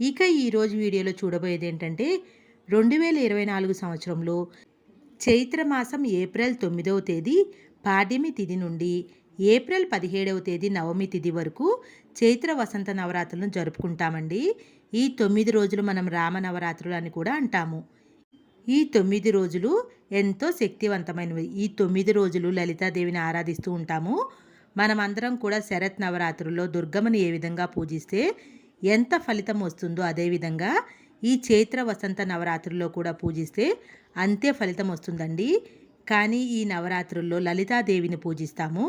ఇక ఈరోజు వీడియోలో చూడబోయేది ఏంటంటే రెండు వేల ఇరవై నాలుగు సంవత్సరంలో చైత్రమాసం ఏప్రిల్ తొమ్మిదవ తేదీ పాడ్యమి తిథి నుండి ఏప్రిల్ పదిహేడవ తేదీ నవమి తిథి వరకు చైత్ర వసంత నవరాత్రులను జరుపుకుంటామండి. ఈ తొమ్మిది రోజులు మనం రామ నవరాత్రులు అని కూడా అంటాము. ఈ తొమ్మిది రోజులు ఎంతో శక్తివంతమైనవి. ఈ తొమ్మిది రోజులు లలితాదేవిని ఆరాధిస్తూ ఉంటాము. మనమందరం కూడా శరత్ నవరాత్రుల్లో దుర్గమ్మని ఏ విధంగా పూజిస్తే ఎంత ఫలితం వస్తుందో అదేవిధంగా ఈ చైత్ర వసంత నవరాత్రుల్లో కూడా పూజిస్తే అంతే ఫలితం వస్తుందండి. కానీ ఈ నవరాత్రుల్లో లలితాదేవిని పూజిస్తాము.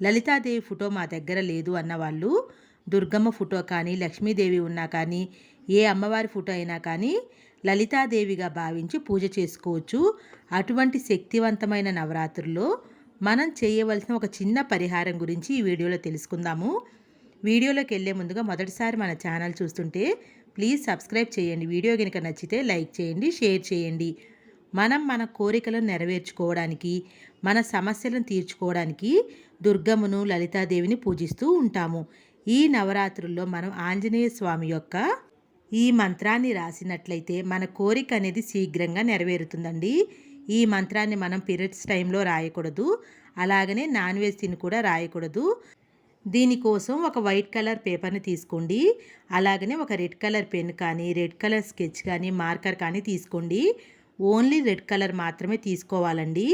లలితాదేవి ఫోటో మా దగ్గర లేదు అన్నవాళ్ళు దుర్గమ్మ ఫోటో కానీ లక్ష్మీదేవి ఉన్నా కానీ ఏ అమ్మవారి ఫోటో అయినా కానీ లలితాదేవిగా భావించి పూజ చేసుకోవచ్చు. అటువంటి శక్తివంతమైన నవరాత్రుల్లో మనం చేయవలసిన ఒక చిన్న పరిహారం గురించి ఈ వీడియోలో తెలుసుకుందాము. వీడియోలోకి వెళ్ళే ముందుగా మొదటిసారి మన ఛానల్ చూస్తుంటే ప్లీజ్ సబ్స్క్రైబ్ చేయండి. వీడియో కనుక నచ్చితే లైక్ చేయండి షేర్ చేయండి. మనం మన కోరికలను నెరవేర్చుకోవడానికి మన సమస్యలను తీర్చుకోవడానికి దుర్గమ్మను లలితాదేవిని పూజిస్తూ ఉంటాము. ఈ నవరాత్రుల్లో మనం ఆంజనేయ స్వామి యొక్క ఈ మంత్రాన్ని రాసినట్లయితే మన కోరిక అనేది శీఘ్రంగా నెరవేరుతుందండి. ఈ మంత్రాన్ని మనం పీరియడ్స్ టైంలో రాయకూడదు. అలాగనే నాన్ వెజ్ తిని కూడా రాయకూడదు. దీనికోసం ఒక వైట్ కలర్ పేపర్ని తీసుకోండి. అలాగనే ఒక రెడ్ కలర్ పెన్ కానీ రెడ్ కలర్ స్కెచ్ కానీ మార్కర్ కానీ తీసుకోండి. ఓన్లీ రెడ్ కలర్ మాత్రమే తీసుకోవాలండి.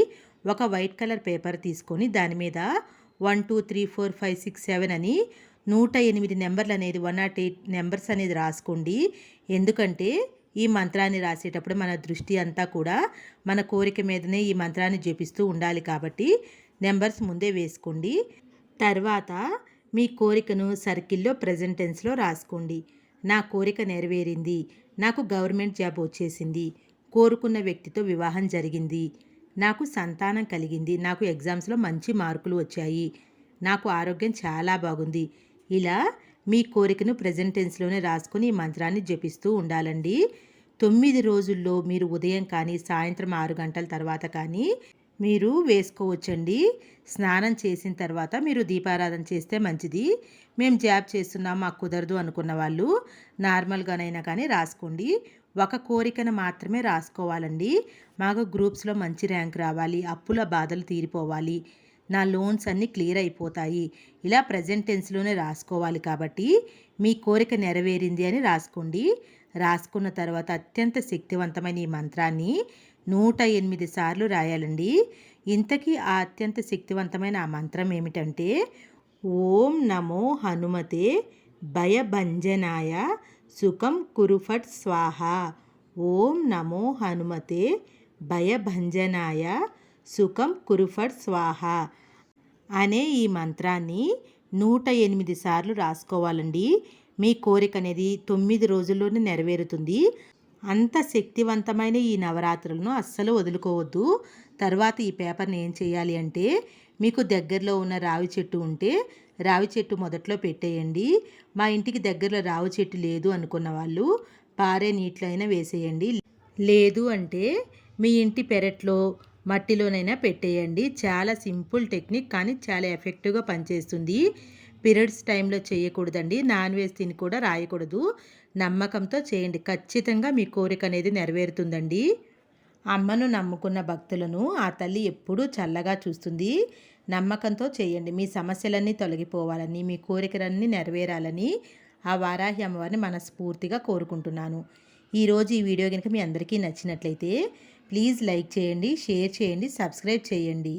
ఒక వైట్ కలర్ పేపర్ తీసుకొని దాని మీద one two three four five six seven అని నూట ఎనిమిది నెంబర్లు అనేది వన్ నాట్ ఎయిట్ నెంబర్స్ అనేది రాసుకోండి. ఎందుకంటే ఈ మంత్రాన్ని రాసేటప్పుడు మన దృష్టి అంతా కూడా మన కోరిక మీదనే ఈ మంత్రాన్ని జపిస్తూ ఉండాలి కాబట్టి నెంబర్స్ ముందే వేసుకోండి. తర్వాత మీ కోరికను సర్కిల్లో ప్రజెంటెన్స్లో రాసుకోండి. నా కోరిక నెరవేరింది. నాకు గవర్నమెంట్ జాబ్ వచ్చేసింది. కోరుకున్న వ్యక్తితో వివాహం జరిగింది. నాకు సంతానం కలిగింది. నాకు ఎగ్జామ్స్లో మంచి మార్కులు వచ్చాయి. నాకు ఆరోగ్యం చాలా బాగుంది. ఇలా మీ కోరికను ప్రజెంటెన్స్లోనే రాసుకుని ఈ మంత్రాన్ని జపిస్తూ ఉండాలండి. తొమ్మిది రోజుల్లో మీరు ఉదయం కానీ సాయంత్రం ఆరు గంటల తర్వాత కానీ మీరు వేసుకోవచ్చండి. స్నానం చేసిన తర్వాత మీరు దీపారాధన చేస్తే మంచిది. మేము జాబ్ చేస్తున్నాం మాకు కుదరదు అనుకున్న వాళ్ళు. నార్మల్గానైనా కానీ రాసుకోండి. ఒక కోరికను మాత్రమే రాసుకోవాలండి. మాకు గ్రూప్స్లో మంచి ర్యాంక్ రావాలి. అప్పుల బాధలు తీరిపోవాలి. నా లోన్స్ అన్నీ క్లియర్ అయిపోతాయి. ఇలా ప్రజెంట్ టెన్స్లోనే రాసుకోవాలి కాబట్టి మీ కోరిక నెరవేరింది అని రాసుకోండి. రాసుకున్న తర్వాత అత్యంత శక్తివంతమైన ఈ మంత్రాన్ని నూట ఎనిమిది సార్లు రాయాలండి. ఇంతకీ ఆ అత్యంత శక్తివంతమైన ఆ మంత్రం ఏమిటంటే ఓం నమో హనుమతే భయభంజనాయ సుఖం కురుఫట్ స్వాహ. ఓం నమో హనుమతే భయభంజనాయ సుఖం కురుఫట్ స్వాహ అనే ఈ మంత్రాన్ని నూట ఎనిమిది సార్లు రాసుకోవాలండి. మీ కోరిక అనేది తొమ్మిది రోజుల్లోనే నెరవేరుతుంది. అంత శక్తివంతమైన ఈ నవరాత్రులను అస్సలు వదులుకోవద్దు. తర్వాత ఈ పేపర్ని ఏం చేయాలి అంటే మీకు దగ్గరలో ఉన్న రావి చెట్టు ఉంటే రావి చెట్టు మొదట్లో పెట్టేయండి. మా ఇంటికి దగ్గరలో రావి చెట్టు లేదు అనుకున్న వాళ్ళు పారే నీటిలో అయినా వేసేయండి. లేదు అంటే మీ ఇంటి పెరట్లో మట్టిలోనైనా పెట్టేయండి. చాలా సింపుల్ టెక్నిక్ కానీ చాలా ఎఫెక్టివ్గా పనిచేస్తుంది. పీరియడ్స్ టైంలో చేయకూడదండి. నాన్ వెజ్ తిని కూడా రాయకూడదు. నమ్మకంతో చేయండి. ఖచ్చితంగా మీ కోరిక అనేది నెరవేరుతుందండి. అమ్మను నమ్ముకున్న భక్తులను ఆ తల్లి ఎప్పుడూ చల్లగా చూస్తుంది. నమ్మకంతో చేయండి. మీ సమస్యలన్నీ తొలగిపోవాలని మీ కోరికలన్నీ నెరవేరాలని ఆ వారాహి అమ్మవారిని మనస్ఫూర్తిగా కోరుకుంటున్నాను. ఈరోజు ఈ వీడియో కనుక మీ అందరికీ నచ్చినట్లయితే ప్లీజ్ లైక్ చేయండి షేర్ చేయండి సబ్స్క్రైబ్ చేయండి.